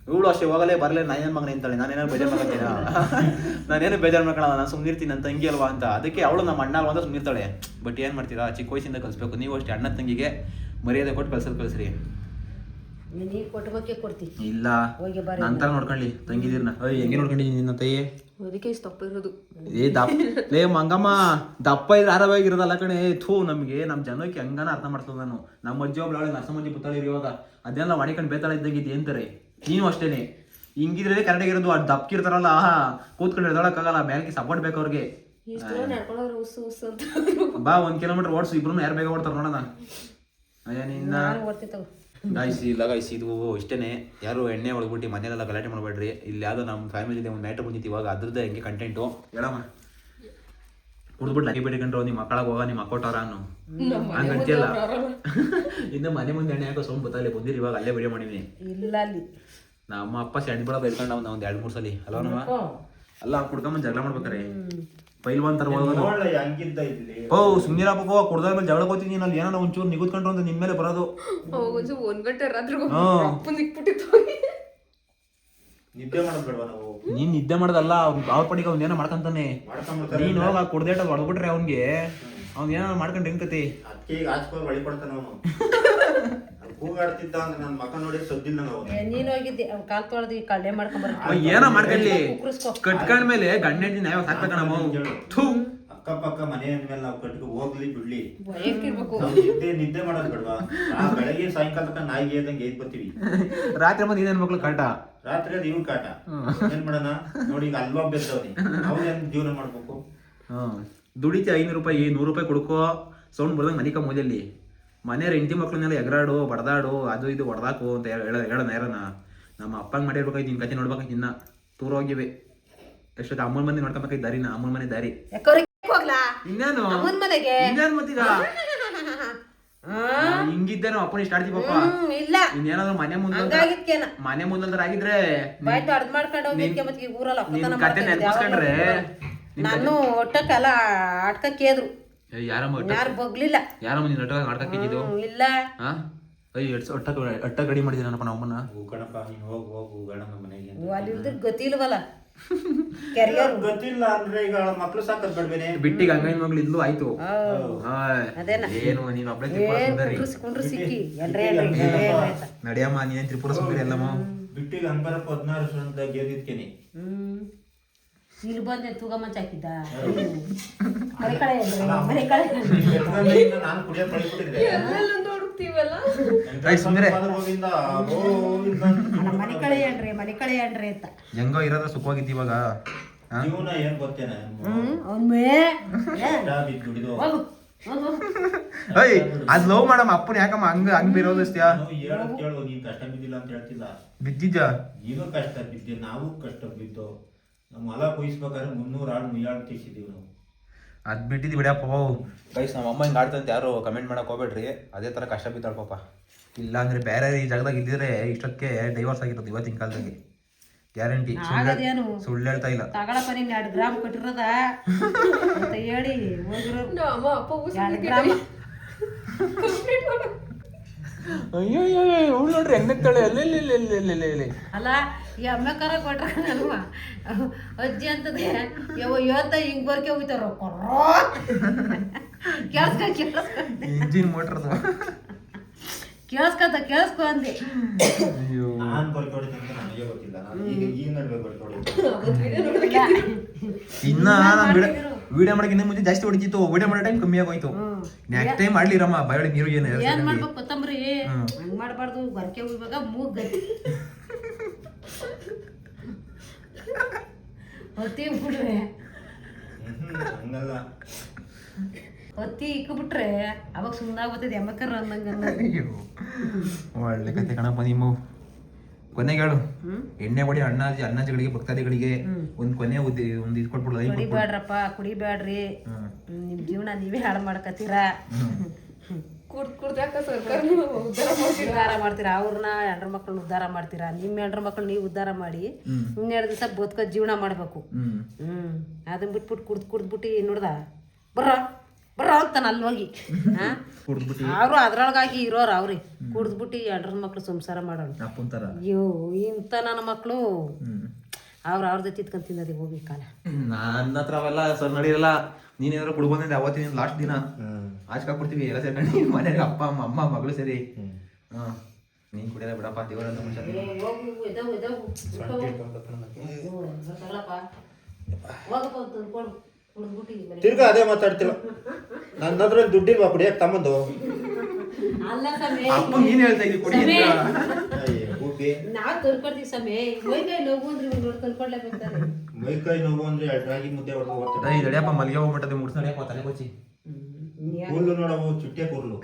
ಇವಳು ಅಷ್ಟೇ ಹೋಗಲೇ ಬರಲೇ ನಾನೇನು ಮಗನೇ ಅಂತಾಳೆ. ನಾನೇನೋ ಬೇಜಾರ್ ಮಾಡ್ಕೊತೀನ ನಾನೇನು ಬೇಜಾರ್ ಮಾಡ್ಕೊಳ್ಳಲ್ಲ ನಾನು ಸುಮ್ಮನಿರ್ತೀನಿ ನನ್ನ ತಂಗಿ ಅಲ್ವಾ ಅಂತ. ಅದಕ್ಕೆ ಅವಳು ನಮ್ಮ ಅಣ್ಣ ಅಲ್ವಾ ಅಂತ ಸುಮ್ಮನಿರ್ತಾಳೆ ಬಟ್ ಏನು ಮಾಡ್ತೀರಾ? ಚಿಕ್ಕ ವಯಸ್ಸಿಂದ ಕಲಿಸ್ಬೇಕು. ನೀವು ಅಷ್ಟೇ ಅಣ್ಣ ತಂಗಿಗೆ ಮರ್ಯಾದೆ ಕೊಟ್ಟು ಕಳ್ಸೋದು ಕಳಿಸ್ರಿ. ಇಲ್ಲ. ಹೋಗಿ ಬರ್ರಿ ನಂತರ ನೋಡ್ಕೊಳ್ಳಿ ತಂಗಿದೀರ್ನ. ಅಯ್ಯ ಹೆಂಗೆ ನೋಡ್ಕೊಂಡಿದ್ದೀನಿ ನಿನ್ನ ತಾಯಿ ಅದಕ್ಕೆ ಇಷ್ಟು ತಪ್ಪ ಇರೋದು. ಏ ದಪ್ಪ ಲೇ ಮಂಗಮ್ಮ ದಪ್ಪ ಇದ್ರೆ ಆರಾಮಾಗಿರೋದಲ್ಲ ಕಣೆ. ಥೂ ನಮಗೆ ನಮ್ಮ ಜನಕ್ಕೆ ಹಂಗನ ಅರ್ಥ ಮಾಡ್ತದ ನಾನು. ನಮ್ಮ ಅಜ್ಜಿ ಒಬ್ಳು ನರಸಮ್ಮಜ್ಜಿ ಬುತ್ತಾಳಿರಿ ಇವಾಗ ಅದನ್ನೆಲ್ಲ ಮಾಡಿಕೊಂಡು ಬೇತಾಳ ಇದ್ದಂಗಿದ್ದೆ ಅಂತಾರೆ ನೀನು ಅಷ್ಟೇನೆ. ಹಿಂಗಿದ್ರೆ ಕರೆಕ್ಟಾಗಿರೋದು ಅದು ದಪ್ಕಿರ್ತಾರಲ್ಲ ಆಹಾ ಕೂತ್ಕೊಂಡು ಆಗಲ್ಲ ಬ್ಯಾಂಕಿಗೆ ಸಪೋರ್ಟ್ ಬೇಕು ಅವ್ರಿಗೆ. ಬಾ ಒಂದ್ ಕಿಲೋಮೀಟರ್ ಓಡಿಸು ಇಬ್ರು ಯಾರು ಬೇಗ ಓಡ್ತಾರ ನೋಡೋಣ. ಅಯ್ಯ ನಿನ್ನ. ಗಾಯ್ಸಿ ಇಲ್ಲ ಗಾಯ್ಸಿ ಇದು ಇಷ್ಟೇನೆ. ಯಾರು ಎಣ್ಣೆ ಒಳಗ್ಬಿಟ್ಟು ಮನೆಯಲ್ಲೆಲ್ಲ ಗಲಾಟೆ ಮಾಡಬೇಡ್ರಿ. ಇಲ್ಲಿ ಯಾವುದೋ ನಮ್ಮ ಫ್ಯಾಮಿಲಿ ಒಂದು ನೈಟ್ ಬಂದಿತ್ತು ಇವಾಗ ಅದ್ರದ್ದು ಹೆಂಗೆ ಕಂಟೆಂಟು ಹೇಳಮ್ಮ. ಕುಡ್ದ್ಬಿಟ್ಟು ಲಕ್ಕಿ ಬೇಡಿಕೊಂಡ್ರು ನಿಮ್ಮ ಮಕ್ಕಳಾಗ ಹೋಗ ನಿಮ್ಮ ಮಕ್ಕೋಟವ್ರ ಅನ್ನು. ಹಂಗಂತಿಯಲ್ಲ. ಇನ್ನು ಮನೆ ಮುಂದೆ ಎಣ್ಣೆ ಹಾಕೋ ಸೌಂಡ್ ಗೊತ್ತಾಗಲಿ ಬಂದಿರಿ ಇವಾಗ ಅಲ್ಲೇ ವಿಡಿಯೋ ಮಾಡಿದೀನಿ ಇಲ್ಲ ಅಲ್ಲಿ. ನಮ್ಮ ಅಪ್ಪ ಸೆಂಡ್ ಬಿಡೋದು ಹೇಳ್ಕೊಂಡು ಅವ್ನು ಒಂದು ಎರಡು ಮೂರು ಸಲ. ಅಲ್ವನವ ಅಲ್ಲ ಕುಡ್ಕೊಂಬಂದು ಜಗಳ ಮಾಡ್ಬೇಕಾರೆ? ಪೈಲ್ವಾನ್ ತರ ಓ ಸುಮ್ಮನೆ ಹಂಗಿದ್ದ ಕುಡ್ದ ಮೇಲೆ ಜಗಳ ಕೂತೀನಿ ಅಲ್ಲಿ ಏನೋ ಒಂಚೂರು ನಿಗುತ್ಕೊಂಡ್ರು ಅಂತ ನಿಮ್ಮ ಮೇಲೆ ಬರೋದು. ಒಂದ್ ಗಂಟೆ ರಾತ್ರಿ ನಿದ್ದೆ ಮಾಡೋದ್ ನಾವು? ನೀನ್ ನಿದ್ದೆ ಮಾಡದಲ್ಲ ಅವ್ನ್ ಅವ್ರ ಪಡಿಗೆ ಅವ್ನ ಏನೋ ಮಾಡ್ಕೊಂತಾನೆ. ನೀನ್ ಹೋಗ ಕುಡ್ದೇಟ ಹೊಡ್ಬಿಟ್ರೆ ಅವ್ನಿಗೆ. ಅವ್ನ್ ಏನೋ ಮಾಡ್ಕೊಂಡು ಹೆಂಗತಿ ಅದಕ್ಕೆ ಈಗ ಆಚ್ಕೊಂಡು ಬಳಿ ಕೊಡ್ತಾನ ಅವನು. ಕೂಗಾಡ್ತಿದ್ದ ಅಂದ್ರೆ ನನ್ನ ಮಕ ನೋಡಿ ಸದ್ದಿಲ್ಲ ನಾವು ನೀನ್ ಹೋಗಿದ್ದೆ ಅವ್ನ ಕಾಲ್ ತೊಳ್ದಿ ಕಳ್ಳೆ ಮಾಡ್ಕೊಂಡ್ ಏನೋ ಮಾಡ್ಕೊಳ್ಳಿ ಕಟ್ಕೊಂಡ ಮೇಲೆ ಗಂಡ ಹೆಂಡತಿ ನ್ಯಾಯ ಸಾಕ್ಬೇಕಣ್ಣ ಥೂ. ಅಕ್ಕಪಕ್ಕ ಮನೆ ಅಂದ್ಮೇಲೆ ನಾವು ಕಟ್ಟಿಗೆ ಹೋಗ್ಲಿ ಬಿಡ್ಲಿ. ನಾವು ನಿದ್ದೆ ನಿದ್ದೆ ಮಾಡೋದು ಬೇಡವಾ? ಆ ಬೆಳಗ್ಗೆ ಸಾಯಂಕಾಲ ತನಕ ನಾಯಿಗೆ ಎದ್ದಂಗೆ ಎದ್ ಬರ್ತೀವಿ ರಾತ್ರಿ ಬಂದು ಇನ್ನೇನ್ ಮಕ್ಳು ಕಾಟ? ರಾತ್ರಿ ಅದು ಇವ್ನ ಕಾಟ. ಏನ್ ಮಾಡೋಣ? ನೋಡಿ ಈಗ ಅಲ್ವಾ ಬೆದ್ದವನಿ. ಅವ್ನೇನ್ ಜೀವನ ಮಾಡ್ಬೇಕು? ಹಾ ದುಡಿತಿ ಐನೂರು ರೂಪಾಯಿ ನೂರು ರೂಪಾಯಿ ಕೊಡ್ಕೋ. ಸೌಂಡ್ ಬರ್ದಂಗ್ ಮನಿಕ ಮೂಲೆಯಲ್ಲಿ ಮನೆಯವ್ರ ಹೆಂಡತಿ ಮಕ್ಕಳನ್ನೆಲ್ಲ ಎಗರಾಡು ಬಡದಾಡು ಅದು ಇದು ಹೊಡೆದಾಕು ಅಂತ ಹೇಳ ಹೇಳೋಣ ಯಾರನ ನಮ್ಮ ಅಪ್ಪಂಗೆ ಮಾಡಿರ್ಬೇಕಾಯ್ತು ನಿನ್ ಕತೆ ನೋಡ್ಬೇಕಾಯ್ತು ಇನ್ನ. ದೂರ ಹೋಗಿವೆ. ಎಷ್ಟೊತ್ತು ಅಮ್ಮನ ಮನೆ ನೋಡ್ಕೊಬೇಕಾಯ್ತು ದಾರಿನ ಅಮ್ಮನ ಮನೆ ದಾರಿ. ಇನ್ನೇನು? ಇನ್ನೇನು ಮತ್ತೀಗ? ಆ ಹಿಂಗಿದ್ದೆ ನಾವು ಅಪ್ಪನ ಇಷ್ಟ ಆಡ್ತೀವಿ ಪಾಪ. ಇಲ್ಲ. ಇನ್ನೇನಾದ್ರು ಮನೆ ಮುಂದೆ ಮನೆ ಮುಂದೆ ಆಗಿದ್ರೆ ಕತೆ ನೆನ್ಪಿಸ್ಕೊಂಡ್ರೆ ನಾನು ಒಟ್ಟಕ್ಕೆಲ್ಲ ಆಟ್ಕ ಕೇದ್ರು ಏ, ಯಾರಮ್ಮ ಯಾರು ಬಗ್ಲಿಲ್ಲ. ಯಾರಮ್ಮ ನೀನ್ ಒಟ್ಟಾಗ ಆಡ್ಕಿದ್ದು ಹ್ಮ್, ಇಲ್ಲ. ಹಾ ಅಯ್ಯ ಎಡ್ಸ ಒಟ್ಟ ಅಟ್ಟ ಗಡಿ ನೀನು ಹೋಗು ಹೋಗು ಮನೆಗೆ ಕೆರಿಯರು. ಗೊತ್ತಿಲ್ಲ ಅಂದ್ರೆ ಈಗ ಮಕ್ಳು ಸಾಕದ್ ಬೇಡ್ಬೇನೆ ಬಿಟ್ಟಿಗೆ ಹಂಗೈನ್ ಮಗಳು ಇದ್ಲು ಆಯ್ತು. ಏನು ನೀನ್ ಒಬ್ಳೆ ತ್ರಿಪುರ ಸುಂದರಿ. ನಡಿಯಮ್ಮ ನೀನೇನ್ ತ್ರಿಪುರ ಸುಂದರಿ ಅಲ್ಲಮ್ಮ? ಬಿಟ್ಟಿಗೆ ಹಂಗಾರಪ್ಪ ಹದಿನಾರು ಅಂತ ಗೆದ್ದಿದ್ಕೇನಿ. ಇಲ್ಲಿ ಬಂದೆ ತೂಗ ಮಂಚ ಹಾಕಿದ್ದ? ಮನೆ ಕಡೆ ಮನೆ ಕಡೆ ನಾನು ಮನೆ ಕಳೆ ಏನ್ರಿ ಮನೆ ಕಳೆ ಏನ್ರಿ ಅಂತ. ಹೆಂಗೋ ಇವಾಗ. ಏಯ್ ಅದ್ ಲವ್ ಮಾಡಮ್ಮ ಅಪ್ಪನ ಯಾಕಮ್ಮ? ಹಂಗ ಹಂಗ್ ಬೇರೋದಿಸ್ತ್ಯಾ ನಾವು ಹೇಳೋದ್ ಕೇಳು ನೀನ್ ಕಷ್ಟ ಬಿದ್ದಿಲ್ಲ ಅಂತ ಹೇಳ್ತಿಲ್ಲ ಬಿದ್ದಿದ್ದ ಈಗ ಕಷ್ಟ ಬಿದ್ದೆ ನಾವು ಕಷ್ಟ ಬಿದ್ದು. ನಮ್ಮ ಹೊಲ ಕೊಯ್ಸ್ಬೇಕಾದ್ರೆ ಮುನ್ನೂರು ಆಳು ಮುಯ್ಯಾಡು ತೆಗ್ಸಿದೀವಿ ನಾವು. ಅದ್ ಬಿಟ್ಟಿದ್ ಬಿಡಪ್ಪ ಗೈಸ್ ನಮ್ಮ ಅಮ್ಮ ಹಿಂಗ್ ಆಡ್ತಂತ ಯಾರು ಕಮೆಂಟ್ ಮಾಡಕ್ ಹೋಗ್ಬೇಡ್ರಿ. ಅದೇ ತರ ಕಷ್ಟ ಬಿದ್ದಾಳ ಪಾಪ. ಇಲ್ಲ ಅಂದ್ರೆ ಬೇರೆ ಈ ಜಾಗದಾಗ ಇದ್ದಿದ್ರೆ ಇಷ್ಟಕ್ಕೆ ಡೈವರ್ಸ್ ಆಗಿರೋದು ಇವತ್ತಿನ ಕಾಲದಲ್ಲಿ ಗ್ಯಾರಂಟಿ ಆಗದೇನು ಸುಳ್ಳು ಹೇಳ್ತಾ ಇಲ್ಲ. ತಗೊಳಪ್ಪ ನೀನ್ ಎರಡು ಗ್ರಾಮ್ ಕಟ್ಟಿರೋದ? ಅಂತ ಹೇಳಿ ಹೋಗಿರೋ ನಮ್ಮ ಅಪ್ಪ ಎರಡು ಗ್ರಾಮ್ ಕಂಪ್ಲೀಟ್ ಮಾಡು. ಅಯ್ಯೋ ಅಯ್ಯೋ ಅವಳು ನೋಡ್ರಿ ಹೆಂಗ್ ನಗ್ತಾಳೆ ಅಲ್ಲಿ ಅಲ್ಲ ಈ ಅಮ್ಮಕಾರ ಕೊಟ್ರ ನಾನು ಅಜ್ಜಿ ಅಂತದೆ ಯಾವ ಇವತ್ತ ಹಿಂಗ್ ಬರ್ಕೆ ಹೋಗ್ತಾರ ಕೇಳ್ಸ್ಕ ಕೇಳ್ಸ್ಕ ಇಂಜಿನ್ ಮೋಟ್ರದು ಕೇಳಿಸ್ಕೊತ ಕೇಳ್ಸ್ಕೊ ಅಂದೆ. ಅಯ್ಯೋ. ನಾನ್ ಬರ್ಕೊಡಿದ್ದೆ ಅಂತ ನನಗೆ ಗೊತ್ತಿಲ್ಲ. ನಾನು ಈಗ ಈ ನಡುವೆ ಬರ್ಕೊಡಿದ್ದೆ ಇನ್ನ ನಮ್ ವಿಡಿಯೋ ಮಾಡಕ್ಕಿಂತ ಮುಂಚೆ ಜಾಸ್ತಿ ಹೊಡಿತಿತ್ತು. ವಿಡಿಯೋ ಮಾಡೋ ಟೈಮ್ ಕಮ್ಮಿ ಆಗೋಯ್ತು. ನೆಕ್ಸ್ಟ್ ಟೈಮ್ ಮಾಡ್ಲಿರಮ್ಮ ಬಯಳಿ ನೀರು ಏನು ಏನ್ ಮಾಡ್ಬೇಕು ಕೊತ್ತಂಬರಿ? ಹಂಗ್ ಮಾಡ್ಬಾರ್ದು ಬರ್ಕೆ ಹೋಗ್ಬೇಕ ಮೂಗ್. ಗತಿ ಹೊತ್ತಿ ಬಿಡ್ರೆ ಹಂಗಲ್ಲ ಹೊತ್ತಿ ಇಕ್ಬಿಟ್ರೆ ಅವಾಗ ಸುಂದಾಗ್ ಬರ್ತದೆ ಎಮ್ಮಕ್ಕರ ಅಂದಂಗ ಒಳ್ಳೆ ಕತೆ ಕಣಪ್ಪ ನಿಮ್ಮ ಕೊನೆಗೆ ಹೇಳು ಎಣ್ಣೆ ಹೊಡಿ ಅಣ್ಣಾಜಿ ಅಣ್ಣಾಜಿಗಳಿಗೆ ಭಕ್ತಾದಿಗಳಿಗೆ ಒಂದ್ ಕೊನೆ ಉದ್ದಿ ಒಂದ್ ಇದು ಕೊಟ್ಬಿಡು ಲೈಫ್ ಕುಡಿಬೇಡ್ರಿ. ನಿಮ್ ಜೀವನ ನೀವೇ ಹಾಳು ಮಾಡ್ಕತ್ತೀರಾ ಉದ್ಧಾರ ಮಾಡ್ತೀರಾ? ಅವ್ರನ್ನ ಹೆಂಡ್ರ ಮಕ್ಕಳನ್ನ ಉದ್ಧಾರ ಮಾಡ್ತೀರಾ? ನಿಮ್ಮ ಹೆಂಡ್ರ ಮಕ್ಕಳು ನೀವು ಉದ್ಧಾರ ಮಾಡಿ ಇನ್ನೆರಡು ದಿವಸ ಬದುಕೋ ಜೀವನ ಮಾಡ್ಬೇಕು. ಹ್ಮ್. ಹ್ಮ್. ಅದನ್ನ ಬಿಟ್ಬಿಟ್ಟು ಕುಡ್ದು ಕುಡ್ದ್ಬಿಟ್ಟು ನೋಡ್ದ? ಬರ್ರ. ಬರ್ರ ಅಂತಾನ ಅಲ್ಲಿ ಹೋಗಿ ಅವರು ಅದ್ರೊಳಗಾಗಿ ಇರೋರು ಅವ್ರಿ. ಕುಡ್ದ್ಬಿಟ್ಟು ಎರಡರ ಮಕ್ಳು ಸಂಸಾರ ಮಾಡೋಣ. ಅಯ್ಯೋ ಇಂಥ ನನ್ನ ಮಕ್ಕಳು ಅವ್ರ ಅವ್ರದ್ದು ತಿತ್ಕೊಂಡ್ ತಿನ್ನೋದಿ ಹೋಗಿ ಕಾಲ. ನನ್ನ ಹತ್ರ ಅವೆಲ್ಲ ಸರ್ ನಡೀರಲ್ಲ. ನೀನೇನಾದ್ರು ಕುಡ್ಬಂದ್ರೆ ಅವತ್ತಿನ ಲಾಸ್ಟ್ ದಿನ. ಆಚ್ಕಾಕ್ಬಿಡ್ತೀವಿ ಎಲ್ಲ ಸೇರ್ಕೊಂಡು ಮನೆಯಲ್ಲಿ ಅಪ್ಪ ಅಮ್ಮ ಅಮ್ಮ ಮಗಳು ಸೇರಿ. ಹಾ. ನೀನ್ ಕುಡಿಯಲ್ಲ ಬಿಡಪ್ಪ ಎದವು ಎದವು ತಗೊಳಪ್ಪ ಹೋಗಪ್ಪ ತಿರ್ಗಾ ಅದೇ ಮಾತಾಡ್ತಿಲ್ಲ. ನನ್ನ ಹತ್ರ ದುಡ್ಡಿಲ್ವಾ ಕುಡಿಯಕ್ ತಮ್ಮಂದು? ಅಪ್ಪ ನೀನ್ ಹೇಳ್ತಾ ಕುಡಿ ಅಂತ. ಅಯ್ಯೋ, ಗೂಬಿ ನಾವ್ ಸಮೇ. ಅಂದ್ರೆ ನೋವು ರಾಗಿ ಮುದ್ದೆ ಹೊಡೆದು ಹೋಗ್ತದೆ ಏಯ್ ಮಲ್ಗೆ ಹೋಗ್ಬಿಟ್ಟದೆ ಮುಡ್ಸ್ ನಡಿಯಪ್ಪ ತಲೆ ಕೊಚ್ಚಿ ಕೂದಲು ನೋಡವು ಚುಟ್ಟೆ ಕೂರ್ಲು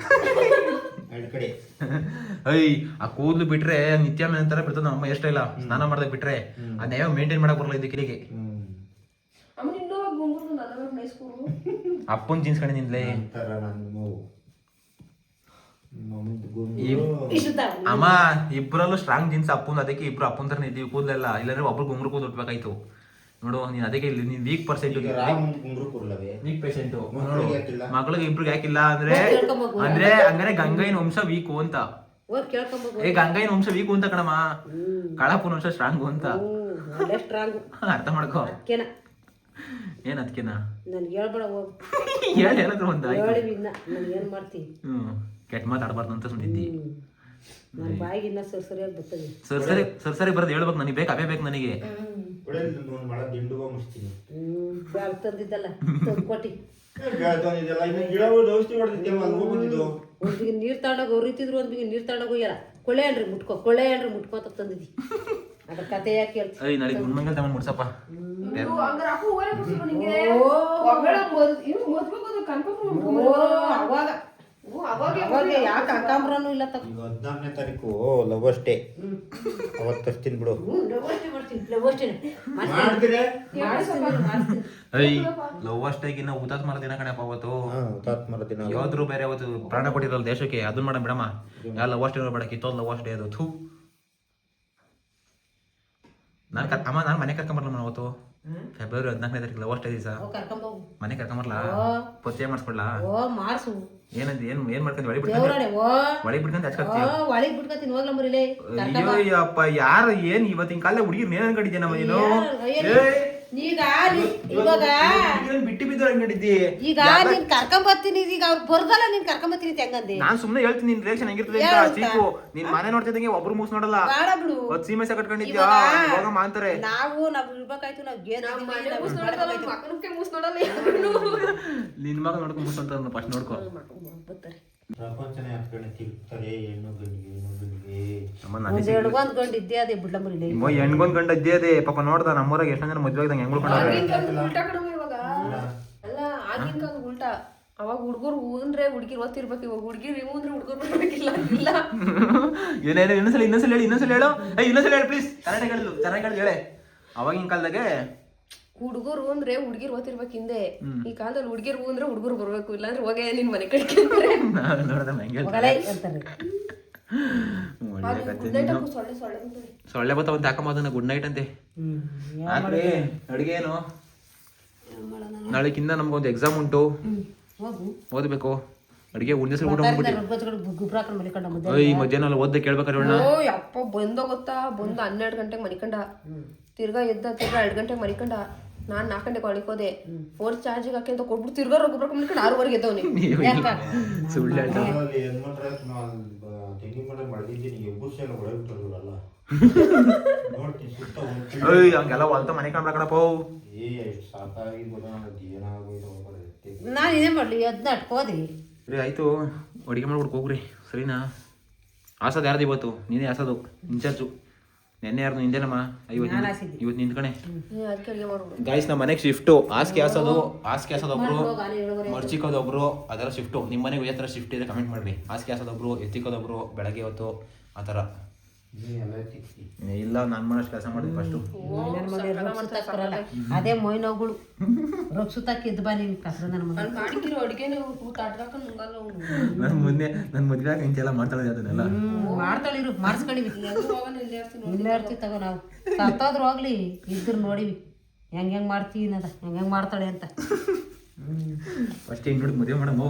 ಎರಡ್ ಕಡೆ. ಅಯ್ಯ ಆ ಕೂದಲು ಬಿಟ್ರೆ ನಿತ್ಯ ಮೇಲೆ ಅಂತಾರ ಬಿಡ್ತದ ನಮ್ಮ ಎಷ್ಟ ಇಲ್ಲ. ಸ್ನಾನ ಮಾಡ್ದಾಗ ಬಿಟ್ರೆ. ಅದ್ ಯಾವ ಮೇಂಟೈನ್ ಮಾಡಕ್ ಬರಲ್ಲ ಇದು ಕಿಲಿಗೆ ಅಮ್ಮ ನಿನ್ನೂ ಗುಂಗುರು ನನ್ನ ನೈಸ್ಕೂರು ಅಪ್ಪನ್ ಜೀನ್ಸ್ ಕಡೆ ನಿಂದ್ಲೆ ಅಮ್ಮ ಇಬ್ಬರಲ್ಲೂ ಸ್ಟ್ರಾಂಗ್ ಜೀನ್ಸ್ ಅಪ್ಪನ್ ಅದಕ್ಕೆ ಇಬ್ರು ಅಪ್ಪನ್ ತರ ನಿದ್ದೀವಿ ಕೂದಲೆಲ್ಲ. ಇಲ್ಲಾಂದ್ರೆ ಒಬ್ರು ಗುಂಗ್ರು ಕೂದ್ ಉಟ್ಬೇಕಾಯ್ತು. ನೋಡು ನೀನ್ ಅದಕ್ಕೆ ಇಲ್ಲಿ ನೀನ್ ವೀಕ್ ಪರ್ಸೆಂಟ್ ವೀಕ್ ಪೇಷಂಟ್ ಮಕ್ಳಿಗೆ ಇಬ್ರು ಮಕ್ಳಿಗೆ ಇಬ್ರಿಗೆ ಯಾಕಿಲ್ಲ ಅಂದ್ರೆ. ಅಂದ್ರೆ ಹಂಗಾರೆ ಗಂಗೈನ ವಂಶ ವೀಕು ಅಂತ. ಏ ಗಂಗೈನ ವಂಶ ವೀಕು ಅಂತ ಕಣಮ್ಮ. ಕಳಪನ ವಂಶ ಸ್ಟ್ರಾಂಗ್ ಅಂತ. ಹ್ಮ್ ಒಳ್ಳೆ ಸ್ಟ್ರಾಂಗು ಅರ್ಥ ಮಾಡ್ಕೋ. ಏನ್ ಅದಕ್ಕಿನ ನನ್ಗೆ ಹೇಳ್ಬೇಡ ಹೋಗ್ ಹೇಳಿ ಹೇಳಿದ್ರು ಒಂದು ಆಯ್ತು. ನಾನು ಏನು ಮಾಡ್ತಿ? ಹ್ಞೂ ಕೆಟ್ಟ ಮಾತಾಡಬಾರ್ದು ಅಂತ ಸುಮ್ಮನಿದ್ದಿ ನನ್ನ ಬಾಯಿಗೆ ಇನ್ನ ಸರಸರಿ ಸರಿಯಾಗಿ ಬರ್ತದೆ. ಸರ್ ಸರಿ ಸರ್ ಸರಿ ಬರೋದು ಹೇಳ್ಬೇಕು ನನಗೆ ಬೇಕು ಅವೇ ಬೇಕು ನನಗೆ. ಕುಡಿಯೋದು ಒಂದ್ ಮಳ ದಿಂಡುವ ಮುಚ್ತೀನಿ. ಹ್ಮ್ ಬ್ಯಾಗ್ ತಂದಿದ್ದಲ್ಲ ತಂದ್ಕೊಟ್ಟಿ ಇದೆಲ್ಲ ಇನ್ನು ಗಿಡಗಳು ಔಷಧಿ ಹೊಡೆದಿದ್ದೇವೆ ಅಲ್ಲಿ ಹೋಗ್ಬಂದಿದ್ದು ಒಂದ್ ಬಿಗಿ ನೀರ್ ತಗೊಂಡೋಗಿ ಉರಿತಿದ್ರು ಒಂದ್ ಬಿಗಿ ನೀರ್ ತಗೊಂಡೋಗಿ ಹೋಗ್ಯಾರ ಕೊಳ್ಳೆ ಏನ್ರಿ ಮುಟ್ಕೋ ಕೊಳ್ಳೆ ಏನ್ರಿ ಮುಟ್ಕೋ ಅಂತ ತಂದಿದ್ದಿ. ಅದ್ರ ಕತೆ ಯಾಕೆ ಹೇಳ್ತಿ ಅಯ್ಯ ನಾಳೆ ಗುಂಡ್ಮಂಗಲ್ ತಗೊಂಡ್ ಮುಡ್ಸಪ್ಪ. ಅವಾಗ. ಯಾಕೆ ಇಲ್ಲ ತಗೋ. ಈಗ ಹದಿನಾರನೇ ತಾರೀಕು ಲವ್ ಅಷ್ಟೇ ಅವತ್ತು ತರ್ತೀನಿ ಬಿಡು. ಹ್ಞೂ ಲವಷ್ಟೇ ಮಾಡ್ತೀನಿ ಲವಷ್ಟೇ ಮಾಡಿದ್ರೆ ಮಾಡಿಸ್ತೀನಿ ಮಾಡಿಸ್ತೀನಿ ಅಯ್ಯ ಲವ್ ಅಷ್ಟೇಗಿನ್ನ ಹುತಾತ್ಮರ ದಿನ ಕಣಪ್ಪ ಅವತ್ತು. ಹಾ ಹುತಾತ್ಮರ ದಿನ. ಯಾವ್ದ್ರು ಬೇರೆ ಅವತ್ತು ಪ್ರಾಣ ಕೊಟ್ಟಿರಲ್ಲ ದೇಶಕ್ಕೆ ಅದನ್ನ ಮಾಡ ಬಿಡಮ್ಮ. ಯಾವ ಲವ್ ಅಷ್ಟೇ ಬೇಡ ಕಿತ್ತೋದ್ ಲವ್ ಅಷ್ಟೇ ಅದು. ಥೂ. ನಾನು ಅಮ್ಮ ನಾನು ಮನೆ ಕರ್ಕೊಂಬರ್ಲ ಅವತ್ತು? ಫೆಬ್ರವರಿ ಹದಿನಾಲ್ಕನೇ ತಾರೀಕು ಅಷ್ಟೇ ದಿವಸ. ಮನೆ ಕರ್ಕೊಂಬರ್ಲ? ಪರಿಚಯ ಮಾಡಿಸ್ಕೊಡ್ಲಾ? ಓ ಮಾಡ್ಸು. ಏನಂತ ಏನ್ ಏನ್ ಮಾಡ್ಕೊಂತ ಒಳಿ ಬಿಡ್ಕೊಂಡು ಒಳಿ ಬಿಡ್ಕೊಂಡು ಮರಿಲೇ. ಅಯ್ಯೋ ಅಪ್ಪ ಯಾರು ಏನ್ ಇವತ್ತಿನ ಕಾಲ ಹುಡುಗಿರ್ ಏನ್ ಅನ್ಕೊಂಡಿದ್ದೆ ನಮ್ಮ ನೀನು? ಈಗ ಇವಾಗ ಏನ್ ಬಿಟ್ಟು ಬಿದ್ದು ಅನ್ಕೊಂಡಿದ್ದಿ ಈಗ ನೀನ್ ಕರ್ಕೊಂಬರ್ತೀನಿ ಈಗ ಅವ್ರು ಬರ್ದಲ್ಲ ನೀನ್ ಕರ್ಕೊಂಬರ್ತೀನಿ ಅಂತ ಹೆಂಗಂದೆ? ನಾನ್ ಸುಮ್ನೆ ಹೇಳ್ತೀನಿ ನಿನ್ ರಿಯಾಕ್ಷನ್ ಹೆಂಗಿರ್ತದೆ ಅಂತ ಚೀಕು. ನಿನ್ ಮನೆ ನೋಡ್ತಿದ್ದಂಗೆ ಒಬ್ರು ಮೂಸ್ ನೋಡಲ್ಲ. ಬೇಡ ಬಿಡು. ಒತ್ ಸೀಮೆ ಕಟ್ಕೊಂಡಿದ್ಯಾ? ಇವಾಗ ಹೋಗಮ್ಮ ಅಂತಾರೆ. ನಾವು ನಾವ್ ಇರ್ಬೇಕಾಯ್ತು ನಾವ್ ಗೇರ್ ಮೂಸ್ ನೋಡಲ್ಲ ನಿನ್ ಮಗ ನೋಡ್ಕೊಂಡ್ ಮೂಸ್ ಅಂತ ಫಸ್ಟ್ ನೋಡ್ಕೊ. ಬರ್ತಾರೆ ಪ್ರಪಂಚನೇ ಹತ್ಕೊಂಡು ತಿರುಗ್ತಾರೆ ಹೆಣ್ಣು ಗಂಡಿಗೆ ಹೆಣ್ಣು ಗಂಡಿಗೆ. ಅಮ್ಮ ಒಂದ್ ನಾನು ಎರಡು ಒಂದ್ ಗಂಡು ಇದ್ದೇ ಅದೇ ಬಿಡ್ಲ ಮರಿಲೇ ಹೆಣ್ಗೊಂದ್ ಗಂಡ ಇದ್ದೇ ಅದೇ ಪಾಪ ನೋಡ್ದ ನಮ್ಮೂರಾಗ ಎಷ್ಟೊಂದ್ ಜನ ಮದ್ವೆ ಆಗ್ದಂಗೆ ಹೆಂಗ್ ಉಳ್ಕೊಂಡವ್ರೆ ಉಲ್ಟಾ ಇವಾಗ. ಅಲ್ಲ ಆಗಿನ ಕಾಲದ ಉಲ್ಟಾ. ಅವಾಗ ಹುಡುಗರು ಅಂದ್ರೆ ಹುಡುಗಿರ್ ಓದ್ತಿರ್ಬೇಕು ಇವಾಗ. ಹುಡುಗಿರ್ ಇವು ಅಂದ್ರೆ ಹುಡುಗರು ಬರ್ಬೇಕಿಲ್ಲ ಇಲ್ಲ. ಏನೇನು ಇನ್ನೊಂದ್ಸಲ ಇನ್ನೊಂದ್ಸಲ ಹೇಳಿ ಇನ್ನೊಂದ್ಸಲ ಹೇಳು. ಏ ಇನ್ನೊಂದ್ಸಲ ಹೇಳಿ ಪ್ಲೀಸ್ ಕರೆಕ್ಟ್ ಹೇಳಿದ್ಲು ಚೆನ್ನಾಗಿ ಹೇಳಿ ಹೇಳೆ. ಅವಾಗಿನ ಕಾಲದಾಗೆ ಹುಡುಗರು ಅಂದ್ರೆ ಹುಡುಗಿರ್ ಓದ್ತಿರ್ಬೇಕು ಹಿಂದೆ. ಈ ಕಾಲದಲ್ಲಿ ಹುಡುಗಿರ್ ಅಂದ್ರೆ ಹುಡುಗರು ಬರ್ಬೇಕು ಇಲ್ಲಾಂದ್ರೆ ಹೋಗೇ ನಿನ್ ಮನೆ ಕಡೆ ಸೊಳ್ಳೆ ಸೊಳ್ಳೆ ಒಂದ್ ಸೊಳ್ಳೆ ಅದನ್ನ ಗುಡ್ ನೈಟ್ ಅಂತೆ. ಅಡುಗೆನು ಹಾಕ್ರಿ ನಮ್ಗೆ ಒಂದು ನಾಳೆಕಿಂದ ನಮ್ಗೊಂದು ಎಕ್ಸಾಮ್ ಉಂಟು. ಹೋಗು. ಓದ್ಬೇಕು. ಅಡಿಗೆ ಉಂಡೆ ಊಟ ಮಾಡ್ಬಿಟ್ಟು ಈ ಮಧ್ಯಾಹ್ನ ಎಲ್ಲ ಓದ್ದೆ ಕೇಳ್ಬೇಕಾರೆ ಅಣ್ಣ. ಓ ಯಪ್ಪ ಬಂದೋ ಗೊತ್ತಾ? ಬಂದು ಹನ್ನೆರಡು ಗಂಟೆಗೆ ಮನಿಕಂಡ ತಿರ್ಗಾ ಎದ್ದ ತಿರ್ಗಾ ಎರಡು ಗಂಟೆಗೆ ಮನಿಕಂಡ ನಾನ್ ನಾಲ್ಕು ಗಂಟೆಗೆ ಕಾಲಿಗೆ ಹೋದೆ. ಫೋರ್ ಚಾರ್ಜಿಗೆ ಹಾಕಿ ಅಂತ ಕೊಟ್ಬಿಟ್ಟು ತಿರ್ಗಾ ಬರ್ಕೊಂಡು ಮನಿಕಂಡು ಆರೂವರೆಗೆ ಎದ್ದವನಿ. ಸುಳ್ಳು ಹೇಳ್ತಾ ಅಲ್ಲಿ ಹೆಣ್ಮಕ್ಳ ತೆಂಗಿನ ಮರ ಮಳೆದಿದ್ದೀನಿ ಎಬ್ಬುರ್ಸಿ ಎಲ್ಲ ಹೊಡೆಬಿಟ್ಟಲ್ಲ ನೋಡ್ತೀನಿ ಸುತ್ತ ಒಂದು ಏಯ್ ಹಂಗೆಲ್ಲ ಹೊಲ್ತ ಮನೆ ಕಣಪ್ಪ. ನಾನು ಇದೇ ಮಾಡ್ಲಿ ಅದನ್ನ ಅಟ್ಕೋದಿ ರೀ ಆಯ್ತು. ಅಡುಗೆ ಮಾಡ್ಬಿಟ್ಟು ಹೋಗ್ರಿ. ಸರಿನಾ? ಆಸೋದು ಯಾರ್ದು ಇವತ್ತು? ನೀನೇ ಆಸೋದು ಇನ್ಚಾರ್ಜು. ನೆನ್ನೆ ಯಾರ್ದು ನಿಂದೇನಮ್ಮ ಇವತ್ತು. ಇವತ್ತು ನಿಂತ್ಕಣೆ. ಗಾಯ್ಸ್ ನಮ್ಮ ಮನೆಗೆ ಶಿಫ್ಟು ಹಾಸಿಗೆ ಹಾಸೋದು ಹಾಸಿಗೆ ಹಾಸೋದು ಒಬ್ರು ಮರ್ಚಿಕೋದು ಒಬ್ರು ಅದರ ಶಿಫ್ಟು ನಿಮ್ಮ ಮನೆಗೆ ಯಾವ ಥರ ಶಿಫ್ಟ್ ಇದೆ ಕಮೆಂಟ್ ಮಾಡಿರಿ. ಹಾಸಿಗೆ ಹಾಸೋದೊಬ್ರು ಎತ್ತಿಕೋದೊಬ್ರು ಬೆಳಗ್ಗೆ ಹೊತ್ತು ಆ ಥರ ಇಲ್ಲ ನನ್ನ ಮನಸ್ ಕೆಲಸ ಮಾಡಿದ್ ಫಸ್ಟ್ ಅದೇ ಮೊಯ್ನೋಗಳು ರಕ್ಷುತಕ್ಕ ಇದ್ ಬಾ ನೀನ್ ನನ್ನ ನನ್ನ ಮುಂದೆ ನನ್ನ ಮದುವೆ ಆಗಿ ಇಂಚೆಲ್ಲ ಮಾಡ್ತಾಳೆ ಅದನ್ನೆಲ್ಲ. ಮಾಡ್ತಾಳಿರು ಮಾಡಿಸ್ಕೊಂಡಿವಿ ಇಲ್ಲೇ ಇರ್ತೀವಿ ತಗೋ ನಾವು. ಸತ್ತಾದ್ರು ಹೋಗ್ಲಿ ಇದ್ರ ನೋಡಿವಿ. ಹೆಂಗ್ ಹೆಂಗ್ ಮಾಡ್ತೀವಿ ಅನ್ನೋದ ಹೆಂಗ್ ಹೆಂಗ್ ಮಾಡ್ತಾಳೆ ಅಂತ. ಫಸ್ಟ್ ಹೆಂಗ್ ನೋಡಿ ಮದುವೆ ಮಾಡಮ್ಮ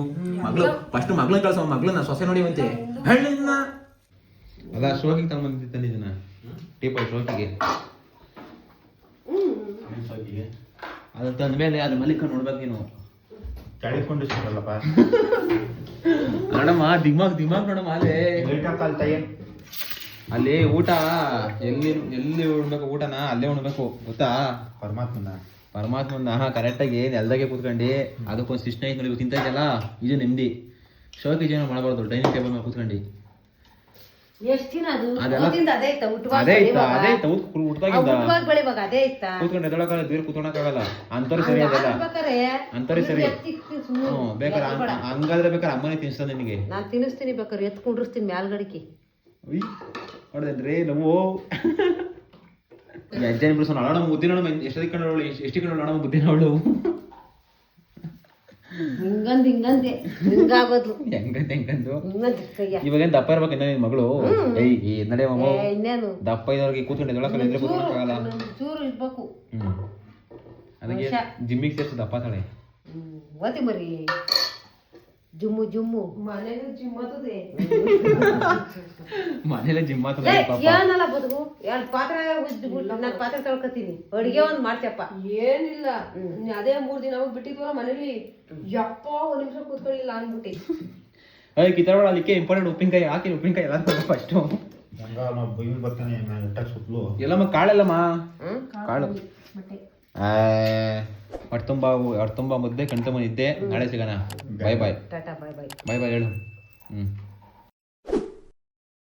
ಮಗಳು ಫಸ್ಟ್ ಮಗಳನ್ನ ಕಳ್ಸೋ ಮಗಳನ್ನ ಸೊಸೆ ನೋಡಿವಂತೆ. ಹೆಣ್ಣಿನ ಅಲ್ಲ ಶೋಕಿಗೆ ತಗೊಂಬಂದಿದ್ದೆ ತಂದಿದ್ದೀನ ಟೀಪಾಯ್ ಶೋಕಿಗೆ. ಅದು ತಂದ ಮೇಲೆ ಅದ್ರ ಮಲಿಕ ನೋಡ್ಬೇಕು ನೀನು. ತಡಿಕೊಂಡು ಸಿಗಲ್ಲಪ್ಪ ನೋಡಮ್ಮ ದಿಮಾಗ್ ದಿಮಾಗ್ ನೋಡಮ್ಮ ಅಲ್ಲೇ. ಲೈಟ್ ಹಾಕಲ್ ತಯ್ಯ ಅಲ್ಲಿ ಊಟ. ಎಲ್ಲಿ ಎಲ್ಲಿ ಉಣ್ಬೇಕು ಊಟನ? ಅಲ್ಲೇ ಉಣ್ಬೇಕು ಗೊತ್ತಾ? ಪರಮಾತ್ಮನ. ಪರಮಾತ್ಮನ ಹಾ ಕರೆಕ್ಟಾಗಿ ನೆಲ್ದಾಗೆ ಕೂತ್ಕೊಂಡು. ಅದಕ್ಕೊಂದು ಸಿಸ್ಟಮ್ ಐತೆ ನೋಡಿ ತಿಂತಾ ಇದೆಯಲ್ಲ? ಇದು ನೆಮ್ಮದಿ. ಶೋಕಿ ಜೀವನ ಮಾಡಬಾರ್ದು ಡೈನಿಂಗ್ ಟೇಬಲ್ ಮೇಲೆ ಕೂತ್ಕೊಂಡು. ಎಷ್ಟ್ ದಿನ ಅದು? ಅದೆಲ್ಲ- ಅದೇ ಅದೇ ಇತ್ತ? ಅದೇ ಇತ್ತ ಅದೇ ಇತ್ತ ಬೆಳಿವಾಗ ಅದೇ ಇತ್ತ? ಕೂತ್ಕೊಂಡು ಅಂತವ್ರು ಸರಿ ಅದೆಲ್ಲ. ಬೇಕಾರೆ ಅಂತವ್ರು ಸರಿ. ಎತ್ತಿ ಸುಮ್ನೆ ಹ್ಞೂ ಬೇಕಾರೆ ಹಂಗ್- ಹಂಗಾದ್ರೆ ಬೇಕಾರೆ ಅಮ್ಮನೇ ತಿನ್ಸ್ತದೆ ನಿನಗೆ. ನಾನ್ ತಿನ್ನಿಸ್ತೀನಿ ಬೇಕಾರೆ ಎತ್ ಕುಂಡ್ರಿಸ್ತೀನಿ ಮ್ಯಾಲ್ಗಡಿಕೆ. ಉಯ್ ಹೊಡೆದ್ರಿ ನಾವು ಅಜ್ಜನ ಬಿಡಿಸೋಣ? ಅಳೋಣ ಮುದ್ದಿನ ಎಷ್ಟೊತ್ತಿಗೆ ಅವಳು ಹಿಂಗಂದ್ ಹಿಂಗಂದೆ. ಹಿಂಗಾಗೋದ್ಲು ಹೆಂಗಂತ ಹೆಂಗಂದು? ಹಿಂಗಂದ್ ಕೈಯ. ಇವಾಗ ಏನ್ ದಪ್ಪ ನಿನ್ ಮಗಳು? ಏಯ್ ಈ ನಡೆ ಮಾಮ. ಏ, ಇನ್ನೇನು? ದಪ್ಪ ಇದ್ದವ್ರಿಗೆ ಕೂತ್ಕೊಂಡು ಎದೊಳಕಲ್ಲ ಇದ್ರೆ ಕೂತ್ಕೊಳಕ್ಕಾಗಲ್ಲ ಒಂದೊಂದ್ ಚೂರು ಇರ್ಬೇಕು. ಹ್ಮ್. ಅದಕ್ಕೆ ಜಿಮ್ಮಿಗೆ ಸೇರ್ಸ ದಪ್ಪ ತಳೆ. ಹ್ಮ್, ಓದಿ ಮರಿ. ಜುಮ್ಮು ಜುಮ್ಮು ಮನೇಲಿ ಜಿಮ್ ಓದದೆ ಮನೇಲೆ ಜಿಮ್ ಮಾತ್ರ ಏನಲ್ಲ ಬದುಕು? ಎರಡು ಪಾತ್ರೆ ಉಜ್ದ್ಬಿಟ್ಟು ನಾನು ಪಾತ್ರೆ ತೊಳ್ಕೊತೀನಿ. ಅಡಿಗೆ ಒಂದ್ ಮಾಡ್ತಪ್ಪ ಏನಿಲ್ಲ. ಅದೇ ಮೂರ್ ದಿನ ಬಿಟ್ಟಿದ್ವಲ್ಲ ಮನೇಲಿ. ಯಪ್ಪ ಒಂದ್ ನಿಮಿಷ ಕೂತ್ಕೊಳ್ಳಿಲ್ಲ ಅನ್ಬಿಟ್ಟಿ ಅಯ್ಯ ಇತರ ಅದಕ್ಕೆ ಇಂಪಾರ್ಟೆಂಟ್ ಉಪ್ಪಿನಕಾಯಿ ಹಾಕಿ ಉಪ್ಪಿನಕಾಯಿ ಎಲ್ಲ ಫಸ್ಟ್ ನಾವು ಬೈಲ್ ಬರ್ತಾನೆ ಎಲ್ಲಮ್ಮ ಕಾಳಲ್ಲಮ್ಮ? ಹ್ಮ್? ಕಾಳು. ಹೊಟ್ಟೆ ತುಂಬ ಹೊಟ್ಟೆ ತುಂಬ ಮುದ್ದೆ ಕಣ್ತುಂಬ ನಿದ್ದೆ ನಾಳೆ ಸಿಗೋಣ. ಬಾಯ್ ಬಾಯ್ ಟಾಟಾ ಬಾಯ್ ಬಾಯ್ ಬಾಯ್ ಬಾಯ್ ಹೇಳು. ಹ್ಮ್.